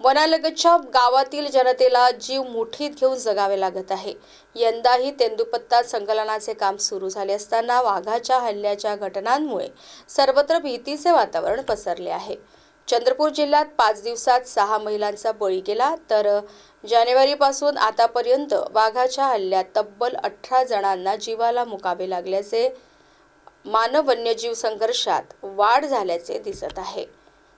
वनालगतच्या गावातील जनतेला जीव मुठीत घेऊन जगावे लागत आहे. यंदाही तेंदुपत्ता संकलनाचे काम सुरू झाले असताना वाघाच्या हल्ल्याच्या घटनांमुळे सर्वत्र भीतीचे वातावरण पसरले आहे. चंद्रपूर जिल्ह्यात पाच दिवसात सहा महिलांचा बळी गेला तर जानेवारीपासून आतापर्यंत वाघाच्या हल्ल्यात तब्बल अठरा जणांना जीवाला मुकावे लागल्याचे मानव वन्यजीव संघर्षात वाढ झाल्याचे दिसत आहे.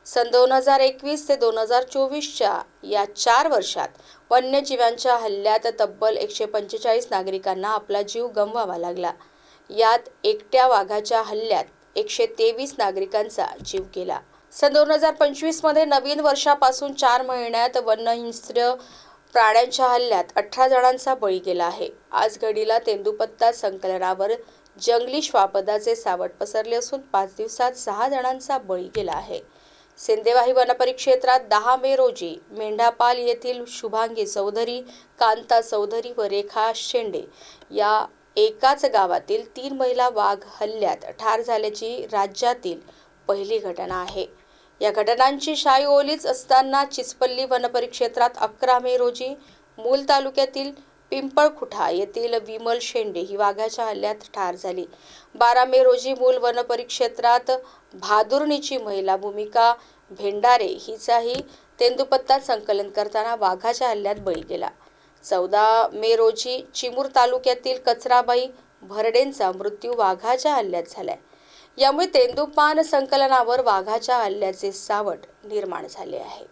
सन दोन हजार एकवीस ते दोन हजार चोवीसच्या या चार वर्षात वन्यजीवांच्या हल्ल्यात तब्बल एकशे पंचेचाळीस नागरिकांना आपला जीव गमवावा लागला. यात एकट्या वाघाच्या हल्ल्यात एकशे तेवीस नागरिकांचा जीव गेला. सन दोन हजार पंचवीसमध्ये नवीन वर्षापासून चार महिन्यात वन्यहिंस्र प्राण्यांच्या हल्ल्यात अठरा जणांचा बळी गेला आहे. आज घडीला तेंदुपत्ता संकलनावर जंगली श्वापदाचे सावट पसरले असून पाच दिवसात सहा जणांचा बळी गेला आहे. सिंदेवाही वनपरिक्षेत्रात दहा मे रोजी मेंढापाल येथील शुभांगी चौधरी कांता चौधरी व रेखा शेंडे या एकाच गावातील तीन महिला वाघ हल्ल्यात ठार झाल्याची राज्यातील पहिली घटना आहे. या घटनांची शाई ओलीच असताना चिचपल्ली वनपरिक्षेत्रात अकरा मे रोजी मूल तालुक्यातील पिंपळखुटा येथील विमल शेंडे ही वाघाच्या हल्ल्यात ठार झाली. बारा मे रोजी मूल वनपरिक्षेत्रात भादुर्णीची महिला भूमिका भेंडारे हिचाही तेंदुपत्ता संकलन करताना वाघाच्या हल्ल्यात बळी गेला. चौदा मे रोजी चिमूर तालुक्यातील कचराबाई भरडेंचा मृत्यू वाघाच्या हल्ल्यात झालाय. यामुळे तेंदुपान संकलनावर वाघाच्या हल्ल्याचे सावट निर्माण झाले आहे.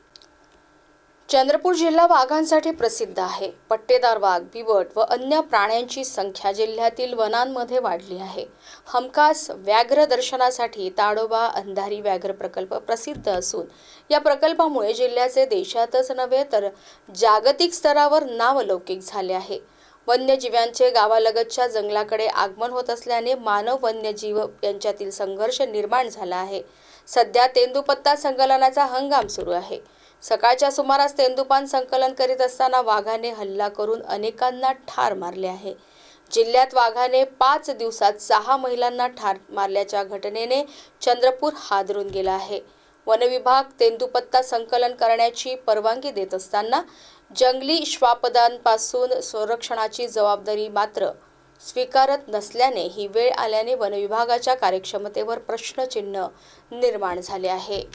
चंद्रपूर जिल्हा वाघांसाठी प्रसिद्ध आहे. पट्टेदार वाघ बिबट व अन्य प्राण्यांची संख्या जिल्ह्यातील वनांमध्ये वाढली आहे. हमखास व्याघ्र दर्शनासाठी ताडोबा अंधारी व्याघ्र प्रकल्प प्रसिद्ध असून या प्रकल्पामुळे जिल्ह्याचे देशातच नव्हे तर जागतिक स्तरावर नावलौकिक झाले आहे. वन्यजीवांचे गावालगतच्या जंगलाकडे आगमन होत असल्याने मानव वन्यजीव यांच्यातील संघर्ष निर्माण झाला आहे. सध्या तेंदुपत्ता संकलनाचा हंगाम सुरू आहे. सकाळच्या सुमारास तेंदुपान संकलन करीत असताना वाघाने हल्ला करून अनेकांना ठार मारले आहे. जिल्ह्यात वाघाने पाच दिवसात सहा महिलांना ठार मारल्याच्या घटनेने चंद्रपूर हादरून गेला आहे. वनविभाग तेंदुपत्ता संकलन करण्याची परवानगी देत असताना जंगली श्वापदांपासून संरक्षणाची जबाबदारी मात्र स्वीकारत नसल्याने ही वेळ आल्याने वनविभागाच्या कार्यक्षमतेवर प्रश्नचिन्ह निर्माण झाले आहे.